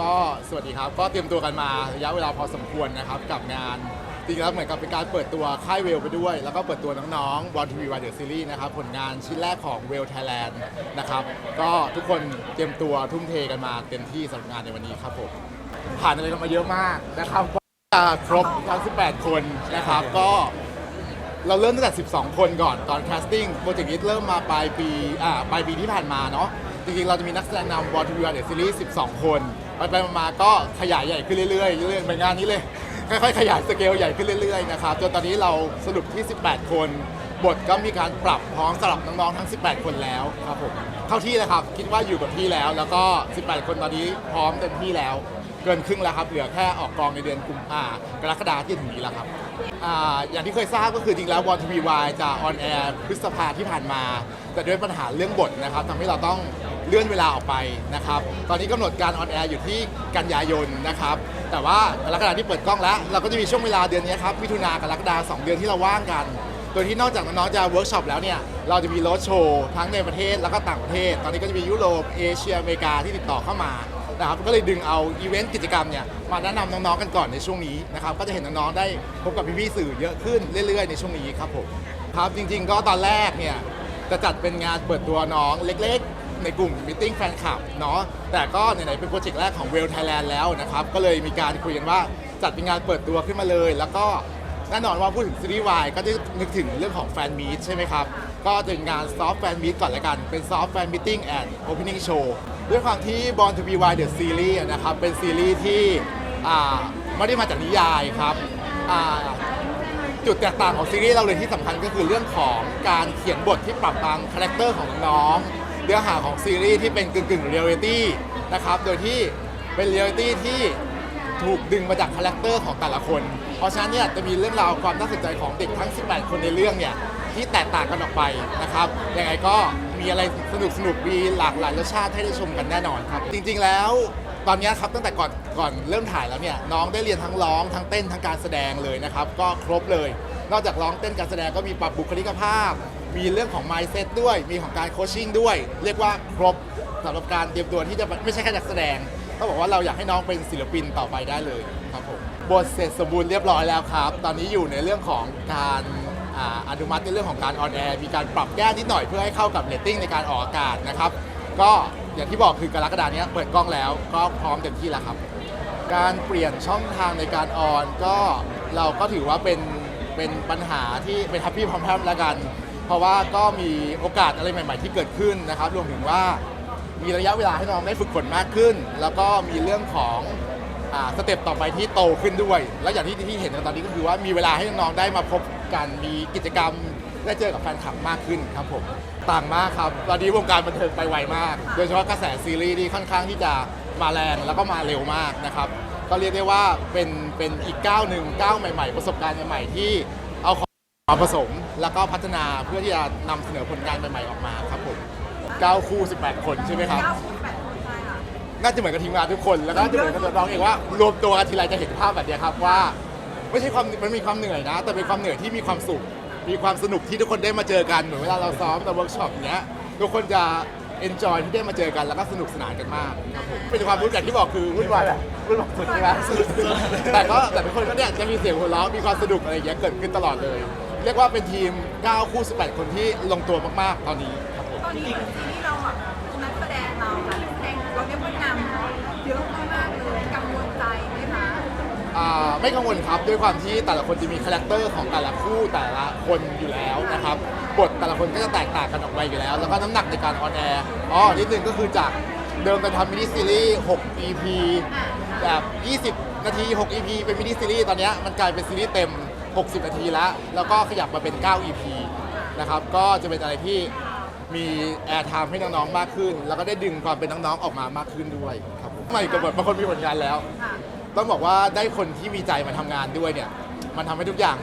ก็สวัสดีครับ ก็เตรียมตัวกันมาระยะเวลาพอสมควรนะครับกับงานจริงๆแล้วเหมือนกับเป็นการเปิดตัวค่ายเวลไปด้วย แล้วก็เปิดตัวน้องๆบอลทีวีวายเดอร์ซีรีส์นะครับผลงานชิ้นแรกของเวลไทยแลนด์นะครับก็ทุกคนเตรียมตัวทุ่มเทกันมาเต็มที่สำหรับงานในวันนี้ครับผมผ่านอะไรกันมาเยอะมากนะครับก็จะครบทั้ง 18 คนนะครับก็ เราเริ่มตั้งแต่ 12 คนก่อนตอนแคสติ้งโปรเจกต์นี้เริ่มมาปลายปีอ่าปลายปีที่ผ่านมาเนาะจริงๆ เราจะมีนักแสดงนำวอลทูวีเดอะซีรีส์12 คน ไปไปๆมาๆก็ขยายใหญ่ขึ้นเรื่อยๆเรื่อยๆเหมือนงานนี้เลย ค่อยๆ ขยายสเกลใหญ่ขึ้นเรื่อยๆนะครับจนตอนนี้เราสรุปที่ 18 คน บทก็มีการปรับพร้อมสำหรับน้องๆทั้ง 18 คนแล้วครับผมเข้าที่แล้วครับคิดว่าอยู่กับที่แล้ว แล้วก็ 18 คนตอนนี้พร้อมเต็มที่แล้ว เกินครึ่งแล้วครับเหลือแค่ออกกองในเดือนกุมภากรกฎาที่ถึงนี้แล้วครับอ่าอย่างที่เคยทราบก็คือจริงแล้ววอลทีวีวายจะออนแอร์พฤษภาที่ผ่านมา แต่ด้วยปัญหาเรื่องบทนะครับทำให้เราต้อง เลื่อนเวลาออกไปนะครับ ตอนนี้กำหนดการออนแอร์อยู่ที่กันยายนนะครับ แต่ว่ากรกฎาที่เปิดกล้องแล้ว เราก็จะมีช่วงเวลาเดือนนี้ครับมิถุนากรกฎาสองเดือนที่เราว่างกัน โดยที่นอกจากน้องๆจะเวิร์กช็อปแล้วเนี่ย เราจะมีโรดโชว์ทั้งในประเทศแล้วก็ต่างประเทศ ตอนนี้ก็จะมียุโรป เอเชีย อเมริกาที่ติดต่อเข้ามานะครับ ก็เลยดึงเอาอีเวนต์กิจกรรมเนี่ยมาแนะนำน้องๆกันก่อนในช่วงนี้นะครับ ก็จะเห็นน้องๆได้พบกับพี่ๆสื่อเยอะขึ้นเรื่อย ๆ ในช่วงนี้ครับผม ครับจริง ๆ ก็ตอนแรกเนี่ยจะจัดเป็นงานเปิดตัวน้องเล็กๆ ในกลุ่มมิ팅แฟนคลับเนาะแต่ก็ไหนๆเป็นโปรเจกต์แรกของเวลไทยแลนด์แล้วนะครับก็เลยมีการคุยกันว่าจัดเป็นงานเปิดตัวขึ้นมาเลย แล้วก็แน่นอนว่าพูดถึงซีรีส์วายก็จะนึกถึงเรื่องของแฟนมีตใช่ไหมครับ ก็จะเป็นงานซอฟต์แฟนมีตก่อนละกัน เป็นซอฟต์แฟนมิ e แอนด์โอเพนนิ่งโชว์ด้วยความที่ Born to be Wild the Series นะครับ เป็นซีรีส์ที่ไม่ได้มาจากนิยายครับจุดแตกต่างของซีรีส์เราเลยที่สำคัญก็คือเรื่องของการเขียนบทที่ปรับตามคาแรคเตอร์ของน้อง เนื้อหาของซีรีส์ที่เป็นกึ่งๆเรียลลิตี้นะครับ โดยที่เป็นเรียลลิตี้ที่ถูกดึงมาจากคาแรคเตอร์ของแต่ละคน เพราะฉะนั้นเนี่ยจะมีเรื่องราวความน่าสนใจของเด็กทั้ง 18 คนในเรื่องเนี่ยที่แตกต่างกันออกไปนะครับ ยังไงก็มีอะไรสนุกสนุกมีหลากหลายรสชาติให้ได้ชมกันแน่นอนครับ จริง ๆ แล้วตอนนี้ครับตั้งแต่ก่อนก่อนเริ่มถ่ายแล้วเนี่ยน้องได้เรียนทั้งร้องทั้งเต้นทั้งการแสดงเลยนะครับ ก็ครบเลย นอกจากร้องเต้นการแสดงก็มีปรับบุคลิกภาพ มีเรื่องของ mindset ด้วย มีของการโคชชิ่งด้วย เรียกว่าครบสำหรับการเตรียมตัวที่จะไม่ใช่แค่นักแสดงต้องบอกว่าเราอยากให้น้องเป็นศิลปินต่อไปได้เลยครับผมบทเสร็จสมบูรณ์เรียบร้อยแล้วครับ ตอนนี้อยู่ในเรื่องของการอนุมัติในเรื่องของการออนแอร์มีการปรับแก้นิดหน่อยเพื่อให้เข้ากับเรตติ้งในการออกอากาศนะครับ ก็อย่างที่บอกคือกรกฎานี้เปิดกล้องแล้วก็พร้อมเต็มที่แล้วครับ การเปลี่ยนช่องทางในการออนก็เราก็ถือว่าเป็นเป็นปัญหาที่เป็นทัพพี่พร้อมๆแล้วกัน ราะว่าก็มีโอกาสอะไรใหม่ ๆ ที่เกิดขึ้นนะครับ รวมถึงว่ามีระยะเวลาให้น้องได้ฝึกฝนมากขึ้น แล้วก็มีเรื่องของอ่าสเต็ปต่อไปที่โตขึ้นด้วย แล้วอย่างที่ที่เห็นในตอนนี้ก็คือว่ามีเวลาให้น้องๆได้มาพบกันมีกิจกรรมได้เจอกับแฟนคลับมากขึ้นครับผมต่างมากครับตอนนี้วงการบันเทิงไปไวมาก โดยเฉพาะกระแสซีรีส์ที่ค่อนข้างที่จะมาแรงแล้วก็มาเร็วมากนะครับก็เรียกได้ว่าเป็นเป็นอีกก้าวหนึ่งก้าวใหม่ ๆ ประสบการณ์ใหม่ๆที่ มาผสมแล้วก็พัฒนาเพื่อที่จะนำเสนอผลงานใหม่ๆออกมาครับผม9คู่ 18 คนใช่ไหมครับ น่าจะเหมือนกับทีมงานทุกคน แล้วก็จะเหมือนกับตัวน้องเองว่ารวมตัวกันทีไรจะเห็นภาพแบบเนี้ยครับว่า ไม่ใช่ความมันมีความเหนื่อยนะ แต่เป็นความเหนื่อยที่มีความสุข มีความสนุกที่ทุกคนได้มาเจอกันเหมือนเวลาเราซ้อมแต่เวิร์กช็อปอย่างเงี้ยทุกคนจะเอนจอยที่ได้มาเจอกันแล้วก็สนุกสนานกันมากครับผมเป็นความรู้อย่างที่บอกคือวุ่นวายแบบวุ่นวายสุดใช่ไหมแต่ก็แต่ทุกคนก็เนี่ยจะมีเสียงหัวเราะมีความสนุกอะไรอย่างเงี้ยเกิดขึ้นตลอดเลย เรียกว่าเป็นทีม 9 คู่ 18 คนที่ลงตัวมากๆ ตอนนี้ครับผมตอนนี้เหมือนซีรีส์เราแบบนักแสดงเราค่ะนักแสดงเราเรียกว่านำเนาะเยอะมากๆเลยกังวลใจไหมคะอ่าไม่กังวลครับด้วยความที่แต่ละคนจะมีคาแรคเตอร์ของแต่ละคู่แต่ละคนอยู่แล้วนะครับบทแต่ละคนก็จะแตกต่างกันออกไปอยู่แล้ว แล้วก็น้ำหนักในการออนแอร์อ๋อนิดนึงก็คือจากเดิมเราทำมินิซีรีส์6 EP แบบ 20 นาที 6 EP เป็นมินิซีรีส์ตอนเนี้ยมันกลายเป็นซีรีส์เต็ม 60 นาทีแล้ว แล้วก็ขยับมาเป็น 9 EP นะครับ ก็จะเป็นอะไรที่มีแอร์ไทม์ให้น้องๆ มากขึ้น แล้วก็ได้ดึงความเป็นน้องๆ ออกมามากขึ้นด้วยครับผมใหม่กับบทบางคนมีผลงานแล้ว ต้องบอกว่าได้คนที่มีใจมาทำงานด้วยเนี่ย มันทำให้ทุกอย่าง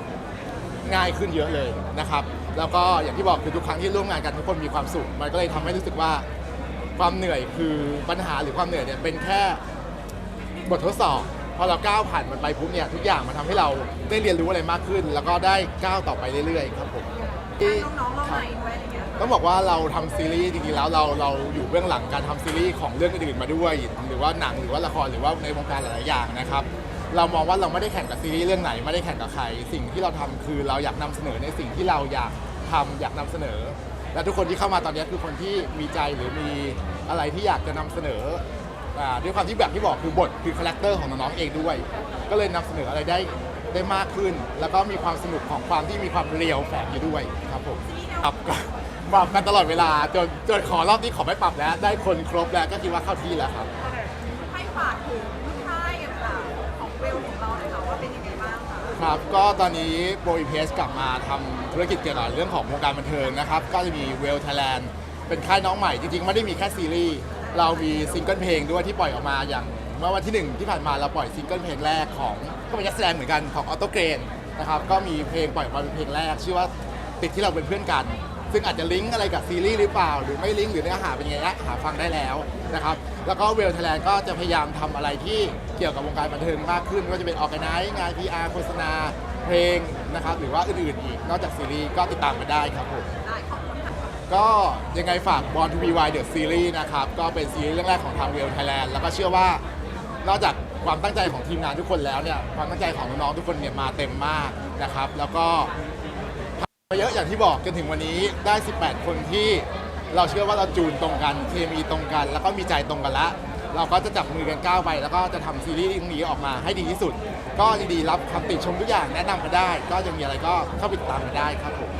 ง่ายขึ้นเยอะเลยนะครับ แล้วก็อย่างที่บอกคือทุกครั้งที่ร่วมงานกันทุกคนมีความสุข มันก็เลยทำให้รู้สึกว่าความเหนื่อยคือปัญหาหรือความเหนื่อยเนี่ยเป็นแค่บททดสอบ พอเราก้าวผ่านมันไปปุ๊บเนี่ยทุกอย่างมันทำให้เราได้เรียนรู้อะไรมากขึ้น แล้วก็ได้ก้าวต่อไปเรื่อยๆครับผมจ้างน้องๆเราใหม่ด้วยอะไรอย่างเงี้ยค่ะต้องบอกว่าเราทำซีรีส์จริงๆแล้วเราเราอยู่เบื้องหลังการทำซีรีส์ของเรื่องอื่นๆมาด้วย หรือว่าหนังหรือว่าละครหรือว่าในวงการหลายๆอย่างนะครับ เรามองว่าเราไม่ได้แข่งกับซีรีส์เรื่องไหนไม่ได้แข่งกับใคร สิ่งที่เราทำคือเราอยากนำเสนอในสิ่งที่เราอยากทำอยากนำเสนอ และทุกคนที่เข้ามาตอนนี้คือคนที่มีใจหรือมีอะไรที่อยากจะนำเสนอ อ่าด้วยความที่แบบที่บอกคือบทคือคาแรคเตอร์ของน้องๆเองด้วย ก็เลยนำเสนออะไรได้ได้มากขึ้น แล้วก็มีความสนุกของความที่มีความเรียวแฝงอยู่ด้วยครับผมครับก็ปรับกันตลอดเวลาจนจนขอรอบนี้ขอไม่ปรับแล้ว ได้คนครบแล้วก็คิดว่าเข้าที่แล้วครับ ให้ฝากถึงลูกชายกันค่ะของเวลของเราเลยค่ะว่าเป็นยังไงบ้างค่ะครับก็ตอนนี้โบอีเพสกลับมาทำธุรกิจเกี่ยวกับเรื่องของวงการบันเทิงนะครับ ก็จะมีเวลไทยแลนด์เป็นค่ายน้องใหม่จริงๆ ไม่ได้มีแค่ซีรีส์ เรามีซิงเกิลเพลงด้วยที่ปล่อยออกมาอย่างเมื่อวันที่1ที่ผ่านมาเราปล่อยซิงเกิลเพลงแรกของก็เป็นนักแสดงเหมือนกันของออโตเกรนนะครับก็มีเพลงปล่อยออกมาเป็นเพลงแรก ชื่อว่าติดที่เราเป็นเพื่อนกัน ซึ่งอาจจะลิงก์อะไรกับซีรีส์หรือเปล่า หรือไม่ลิงก์หรือเนื้อหาเป็นยังไงนะหาฟังได้แล้วนะครับแล้วก็เวลไทยแลนด์ก็จะพยายามทำอะไรที่เกี่ยวกับวงการบันเทิงมากขึ้นก็จะเป็นออกไนซ์งาน PR โฆษณาเพลงนะครับหรือว่าอื่นๆอีกนอกจากซีรีส์ก็ติดตามมาได้ครับผม ก็ยังไงฝาก Born to be Wild The Series นะครับ ก็เป็นซีรีส์เรื่องแรกของทางเวลไทยแลนด์แล้วก็เชื่อว่านอกจากความตั้งใจของทีมงานทุกคนแล้วเนี่ยความตั้งใจของน้องๆทุกคนเนี่ยมาเต็มมากนะครับ แล้วก็มาเยอะอย่างที่บอกจนถึงวันนี้ได้ 18 คนที่เราเชื่อว่าเราจูนตรงกันเคมีตรงกัน แล้วก็มีใจตรงกันละเราก็จะจับมือกันก้าวไปแล้วก็จะทำซีรีส์เรื่องนี้ออกมาให้ดีที่สุด ก็ยินดีรับคำติชมทุกอย่างแนะนำมาได้ ก็จะมีอะไรก็เข้าไปติดตามกันได้ครับผม